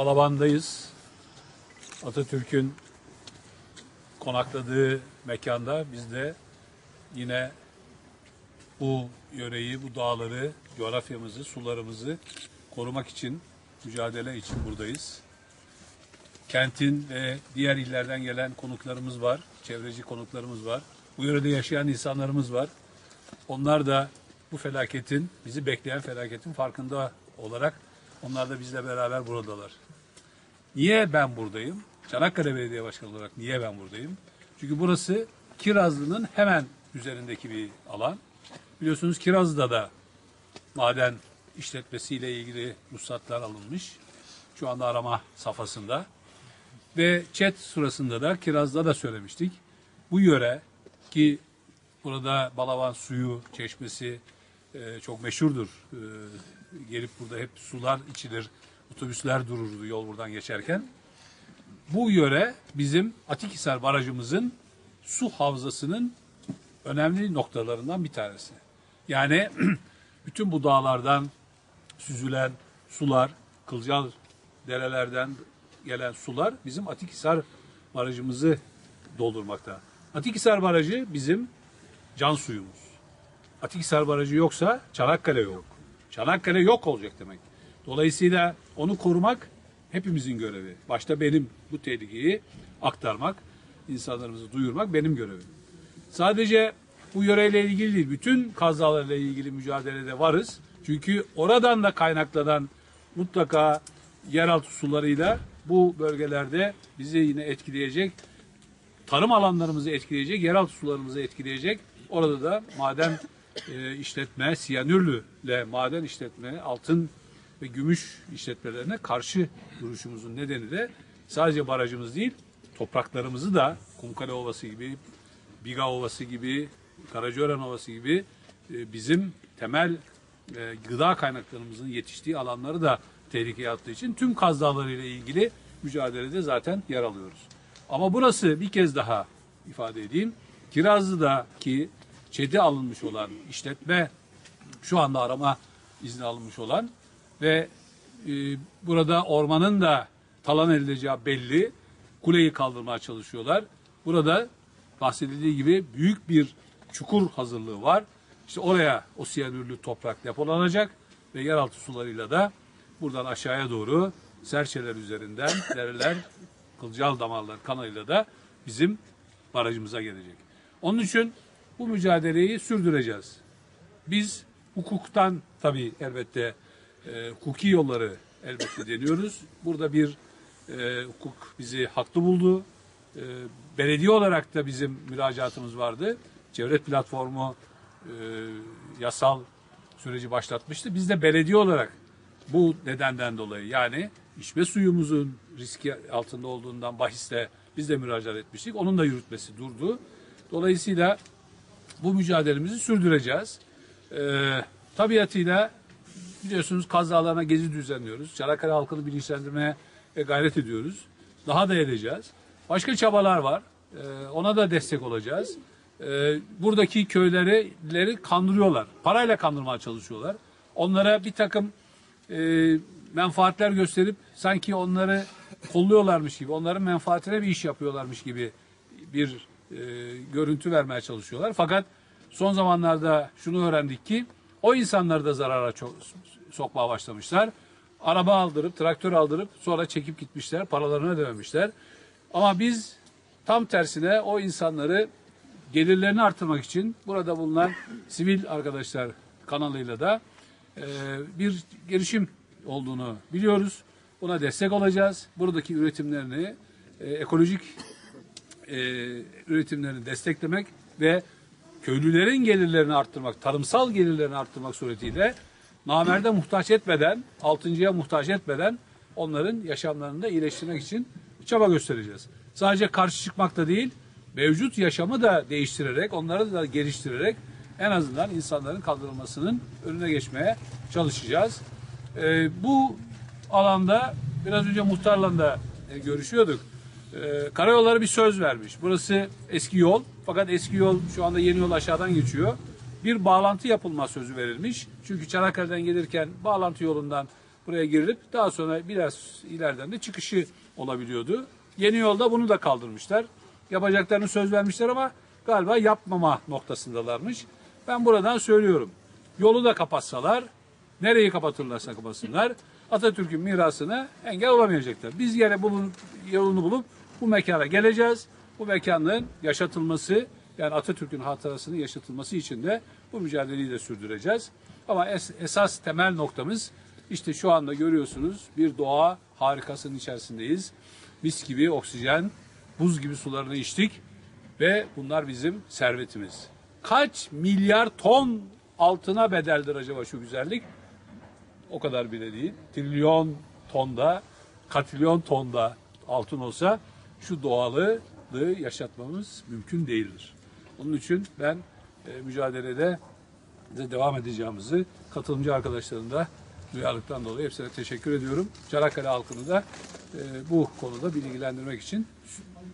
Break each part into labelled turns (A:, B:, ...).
A: Balaban'dayız. Atatürk'ün konakladığı mekanda biz de yine bu yöreyi, bu dağları, coğrafyamızı, sularımızı korumak için, mücadele için buradayız. Kentin ve diğer illerden gelen konuklarımız var, çevreci konuklarımız var. Bu yörede yaşayan insanlarımız var. Onlar da bu felaketin, bizi bekleyen felaketin farkında olarak onlar da bizle beraber buradalar. Niye ben buradayım? Çanakkale Belediye Başkanı olarak niye ben buradayım? Çünkü burası Kirazlı'nın hemen üzerindeki bir alan. Biliyorsunuz Kirazlı'da da maden işletmesiyle ilgili ruhsatlar alınmış. Şu anda arama safhasında. Ve chat sırasında da Kiraz'da da söylemiştik. Bu yöre ki burada Balaban suyu, çeşmesi e, çok meşhurdur. E, gelip burada hep sular içilir. Otobüsler dururdu yol buradan geçerken. Bu yöre bizim Atikhisar Barajımızın su havzasının önemli noktalarından bir tanesi. Yani bütün bu dağlardan süzülen sular, kılcal derelerden gelen sular bizim Atikhisar Barajımızı doldurmakta. Atikhisar Barajı bizim can suyumuz. Atikhisar Barajı yoksa Çanakkale yok. Çanakkale yok olacak demek. Dolayısıyla onu korumak hepimizin görevi. Başta benim bu tehlikeyi aktarmak, insanlarımızı duyurmak benim görevim. Sadece bu yöreyle ilgili değil, bütün kazalarla ilgili mücadelede varız. Çünkü oradan da kaynaklanan mutlaka yeraltı sularıyla bu bölgelerde bizi yine etkileyecek, tarım alanlarımızı etkileyecek, yeraltı sularımızı etkileyecek. Orada da maden e, işletme, siyanürlüle maden işletme, altın ve gümüş işletmelerine karşı duruşumuzun nedeni de sadece barajımız değil, topraklarımızı da Kumkale Ovası gibi, Biga Ovası gibi, Karacaören Ovası gibi e, bizim temel e, gıda kaynaklarımızın yetiştiği alanları da tehlikeye attığı için tüm Kaz Dağları ile ilgili mücadelede zaten yer alıyoruz. Ama burası bir kez daha ifade edeyim. Kirazlı'daki ÇED'i alınmış olan işletme şu anda arama izni alınmış olan ve e, burada ormanın da talan edileceği belli. Kuleyi kaldırmaya çalışıyorlar. Burada bahsedildiği gibi büyük bir çukur hazırlığı var. İşte oraya o siyanürlü toprak depolanacak ve yeraltı sularıyla da buradan aşağıya doğru serçeler üzerinden dereler, kılcal damarlar kanalıyla da bizim barajımıza gelecek. Onun için bu mücadeleyi sürdüreceğiz. Biz hukuktan tabii elbette e, hukuki yolları elbette deniyoruz. Burada bir e, hukuk bizi haklı buldu. E, belediye olarak da bizim müracaatımız vardı. Çevre platformu e, yasal süreci başlatmıştı. Biz de belediye olarak bu nedenden dolayı yani içme suyumuzun riski altında olduğundan bahiste biz de müracaat etmiştik. Onun da yürütmesi durdu. Dolayısıyla bu mücadelemizi sürdüreceğiz. Ee, tabiatıyla biliyorsunuz Kaz Dağları'na gezi düzenliyoruz. Çanakkale halkını bilinçlendirmeye ve gayret ediyoruz. Daha da edeceğiz. Başka çabalar var. Ee, ona da destek olacağız. Ee, buradaki köyleri kandırıyorlar. Parayla kandırmaya çalışıyorlar. Onlara bir takım e, menfaatler gösterip sanki onları kolluyorlarmış gibi, onların menfaatine bir iş yapıyorlarmış gibi bir e, görüntü vermeye çalışıyorlar. Fakat son zamanlarda şunu öğrendik ki o insanları da zarara çok, sokmaya başlamışlar. Araba aldırıp, traktör aldırıp sonra çekip gitmişler, paralarını ödememişler. Ama biz tam tersine o insanları gelirlerini artırmak için burada bulunan sivil arkadaşlar kanalıyla da e, bir girişim olduğunu biliyoruz. Buna destek olacağız. Buradaki üretimlerini e, ekolojik e, üretimlerini desteklemek ve köylülerin gelirlerini arttırmak, tarımsal gelirlerini arttırmak suretiyle namerde muhtaç etmeden, altıncıya muhtaç etmeden onların yaşamlarını da iyileştirmek için çaba göstereceğiz. Sadece karşı çıkmak da değil, mevcut yaşamı da değiştirerek, onları da geliştirerek en azından insanların kaldırılmasının önüne geçmeye çalışacağız. Ee, bu alanda biraz önce muhtarla da e, görüşüyorduk. Ee, karayolları bir söz vermiş. Burası eski yol fakat eski yol şu anda yeni yol aşağıdan geçiyor. Bir bağlantı yapılma sözü verilmiş. Çünkü Çanakkale'den gelirken bağlantı yolundan buraya girilip daha sonra biraz ileriden de çıkışı olabiliyordu. Yeni yolda bunu da kaldırmışlar. Yapacaklarını söz vermişler ama galiba yapmama noktasındalarmış. Ben buradan söylüyorum. Yolu da kapatsalar, nereyi kapatırlarsa kapatsınlar, Atatürk'ün mirasına engel olamayacaklar. Biz yine bulun, yolunu bulup bu mekana geleceğiz. Bu mekanın yaşatılması, yani Atatürk'ün hatırasını yaşatılması için de bu mücadeleyi de sürdüreceğiz. Ama es- esas temel noktamız işte şu anda görüyorsunuz bir doğa harikasının içerisindeyiz. Mis gibi oksijen, buz gibi sularını içtik ve bunlar bizim servetimiz. Kaç milyar ton altına bedeldir acaba şu güzellik? O kadar bile değil. Trilyon tonda, katrilyon tonda altın olsa şu doğallığı yaşatmamız mümkün değildir. Onun için ben e, mücadelede de devam edeceğimizi katılımcı arkadaşların da duyarlılıktan dolayı hepsine teşekkür ediyorum. Çanakkale halkını da e, bu konuda bilgilendirmek için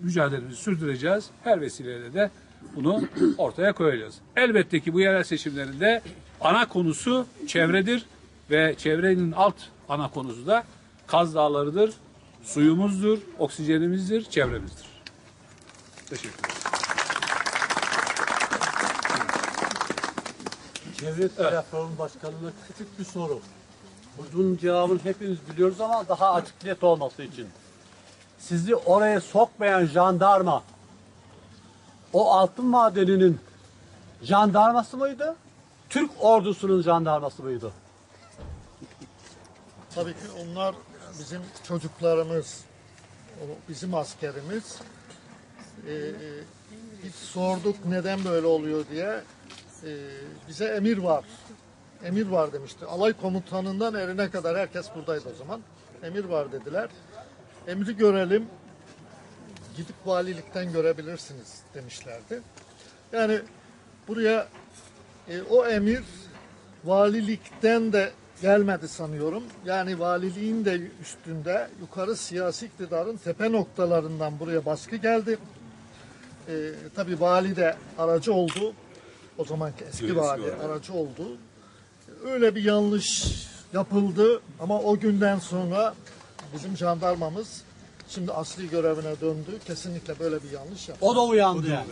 A: mücadelemizi sürdüreceğiz. Her vesileyle de bunu ortaya koyacağız. Elbette ki bu yerel seçimlerinde ana konusu çevredir ve çevrenin alt ana konusu da Kaz Dağları'dır, suyumuzdur, oksijenimizdir, çevremizdir. Teşekkür ederim.
B: Çevre Tarafların Başkanı'na küçük bir soru. Bunun cevabını hepimiz biliyoruz ama daha açık net olması için. Sizi oraya sokmayan jandarma o altın madeninin jandarması mıydı? Türk ordusunun jandarması mıydı?
C: Tabii ki onlar bizim çocuklarımız, bizim askerimiz. Ee, biz sorduk neden böyle oluyor diye. Ee, bize emir var. Emir var demişti. Alay komutanından erine kadar herkes buradaydı o zaman. Emir var dediler. Emri görelim. Gidip valilikten görebilirsiniz demişlerdi. Yani buraya e, o emir valilikten de gelmedi sanıyorum. Yani valiliğin de üstünde yukarı siyasi iktidarın tepe noktalarından buraya baskı geldi. E, tabii vali de aracı oldu. O zamanki eski vali aracı oldu. Öyle bir yanlış yapıldı ama o günden sonra bizim jandarmamız şimdi asli görevine döndü. Kesinlikle böyle bir yanlış yaptı.
B: O da uyandı yani.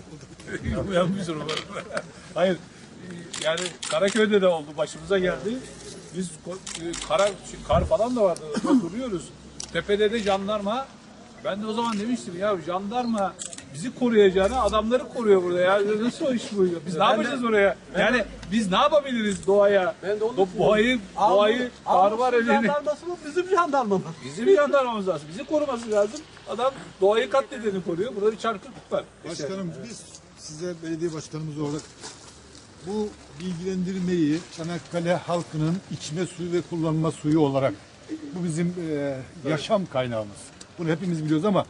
A: Uyanmışsın umarım. Hayır. Yani Karaköy'de de oldu. Başımıza geldi. Biz e, kara, kar falan da vardı. Duruyoruz. Tepede de jandarma. Ben de o zaman demiştim ya jandarma bizi koruyacağına adamları koruyor burada ya. Nasıl o iş bu? ya? Biz ne yapacağız oraya? Yani biz ne yapabiliriz doğaya?
B: Ben de onu
A: Do- doğayı, doğayı kar var elini.
B: jandarması mı bizim jandarma mı?
A: Bizim jandarmamız lazım. Bizi koruması lazım. Adam doğayı katledeni koruyor. Burada bir çarpıklık var.
D: Başkanım biz size belediye başkanımız olarak bu bilgilendirmeyi Çanakkale halkının içme suyu ve kullanma suyu olarak bu bizim e, yaşam kaynağımız. Bunu hepimiz biliyoruz ama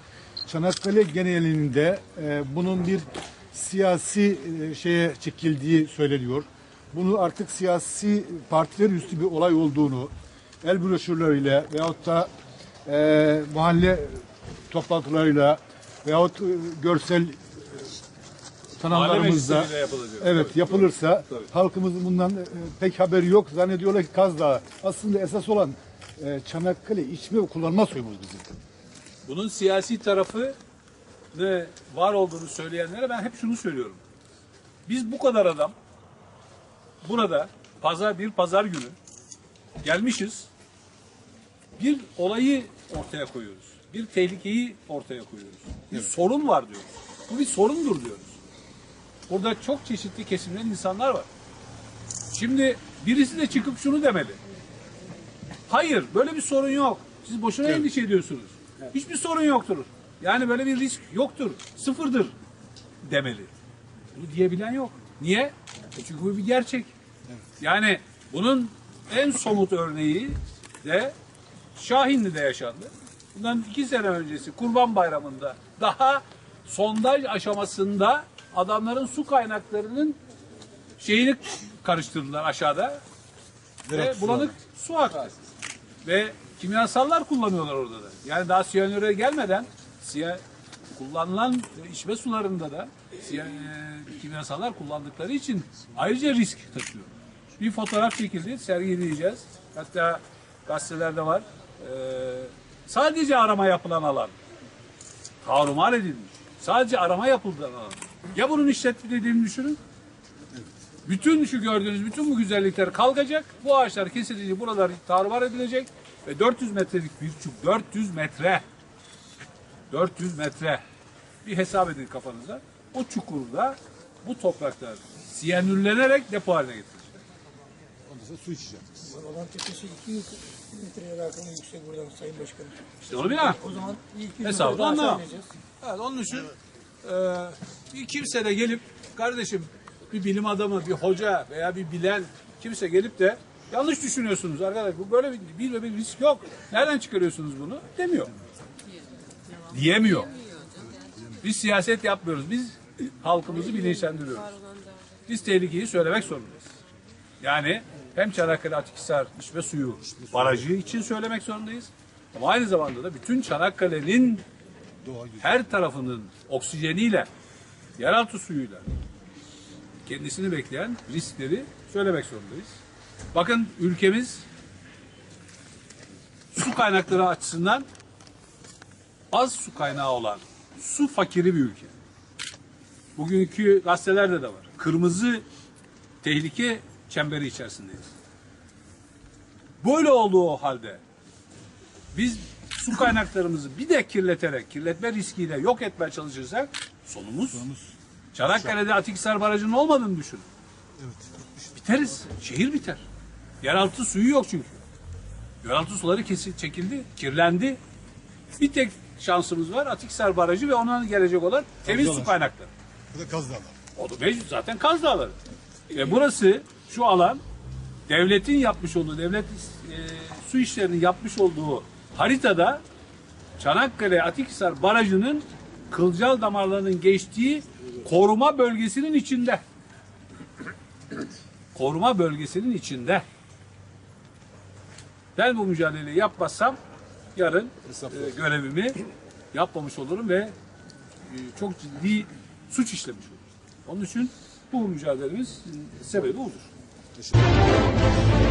D: Çanakkale genelinde e, bunun bir siyasi e, şeye çekildiği söyleniyor. Bunu artık siyasi partiler üstü bir olay olduğunu el broşürleriyle veyahut da e, mahalle toplantılarıyla veyahut e, görsel kanallarımızda
A: yapılacak.
D: evet yapılırsa halkımızın bundan e, pek haberi yok. Zannediyorlar ki Kaz Dağı. Aslında esas olan e, Çanakkale içme ve kullanma suyumuz bizim.
A: Bunun siyasi tarafı ne var olduğunu söyleyenlere ben hep şunu söylüyorum. Biz bu kadar adam burada pazar bir pazar günü gelmişiz. Bir olayı ortaya koyuyoruz. Bir tehlikeyi ortaya koyuyoruz. Bir sorun var diyoruz. Bu bir sorundur diyoruz. Burada çok çeşitli kesimden insanlar var. Şimdi birisi de çıkıp şunu demeli. Hayır böyle bir sorun yok. Siz boşuna endişe ediyorsunuz. Hiçbir sorun yoktur. Yani böyle bir risk yoktur. Sıfırdır demeli. Bunu diyebilen yok. Niye? E Çünkü bu bir gerçek. Yani bunun en somut örneği de Şahinli'de yaşandı. Bundan iki sene öncesi Kurban Bayramı'nda daha sondaj aşamasında adamların su kaynaklarının şeyini karıştırdılar aşağıda. Ve bulanık su aktı. Ve kimyasallar kullanıyorlar orada da. Yani daha siyanüre gelmeden siya, kullanılan içme sularında da siya, e, kimyasallar kullandıkları için ayrıca risk taşıyor. Bir fotoğraf çekildi, sergileyeceğiz. Hatta gazetelerde var. Ee, sadece arama yapılan alan. Tarumar edilmiş. Sadece arama yapılan alan. Ya bunun işletildiğini düşünün. Bütün şu gördüğünüz bütün bu güzellikler kalkacak. Bu ağaçlar kesilecek, buralar tarumar edilecek ve 400 metrelik bir çuk, 400 metre. 400 metre. Bir hesap edin kafanıza. O çukurda bu topraklar siyanürlenerek depo haline getirilecek.
D: Ondan sonra su içeceğiz.
E: Olan tepesi 200 metreye rakımı yüksek buradan Sayın Başkanım.
A: İşte onu bilemem.
E: O zaman bir 200
A: Hesabı anlamam. Evet onun için bir kimse de gelip kardeşim bir bilim adamı, bir hoca veya bir bilen kimse gelip de yanlış düşünüyorsunuz arkadaş. Bu böyle bir, bir bir risk yok. Nereden çıkarıyorsunuz bunu? Demiyor. Diyemiyor. Biz siyaset yapmıyoruz. Biz halkımızı bilinçlendiriyoruz. Biz tehlikeyi söylemek zorundayız. Yani hem Çanakkale Atikhisar içme suyu barajı için söylemek zorundayız. Ama aynı zamanda da bütün Çanakkale'nin. Her tarafının oksijeniyle, yeraltı suyuyla kendisini bekleyen riskleri söylemek zorundayız. Bakın ülkemiz su kaynakları açısından az su kaynağı olan su fakiri bir ülke. Bugünkü gazetelerde de var. Kırmızı tehlike çemberi içerisindeyiz. Böyle olduğu halde biz su kaynaklarımızı bir de kirleterek, kirletme riskiyle yok etmeye çalışırsak sonumuz, Çanakkale'de Atikhisar Barajı'nın olmadığını düşünün. Biteriz. Şehir biter. Yeraltı suyu yok çünkü. Yeraltı suları kesildi, çekildi, kirlendi. Bir tek şansımız var Atikhisar Barajı ve ona gelecek olan temiz su kaynakları.
D: Bu da Kaz.
A: O da mevcut zaten Kaz Dağları. Ve burası şu alan devletin yapmış olduğu, devlet e, su işlerinin yapmış olduğu haritada Çanakkale Atikhisar Barajı'nın kılcal damarlarının geçtiği koruma bölgesinin içinde. Koruma bölgesinin içinde. Ben bu mücadeleyi yapmazsam yarın e, görevimi yapmamış olurum ve e, çok ciddi suç işlemiş olurum. Onun için bu mücadelemiz sebebi odur.
D: Teşekkür ederim.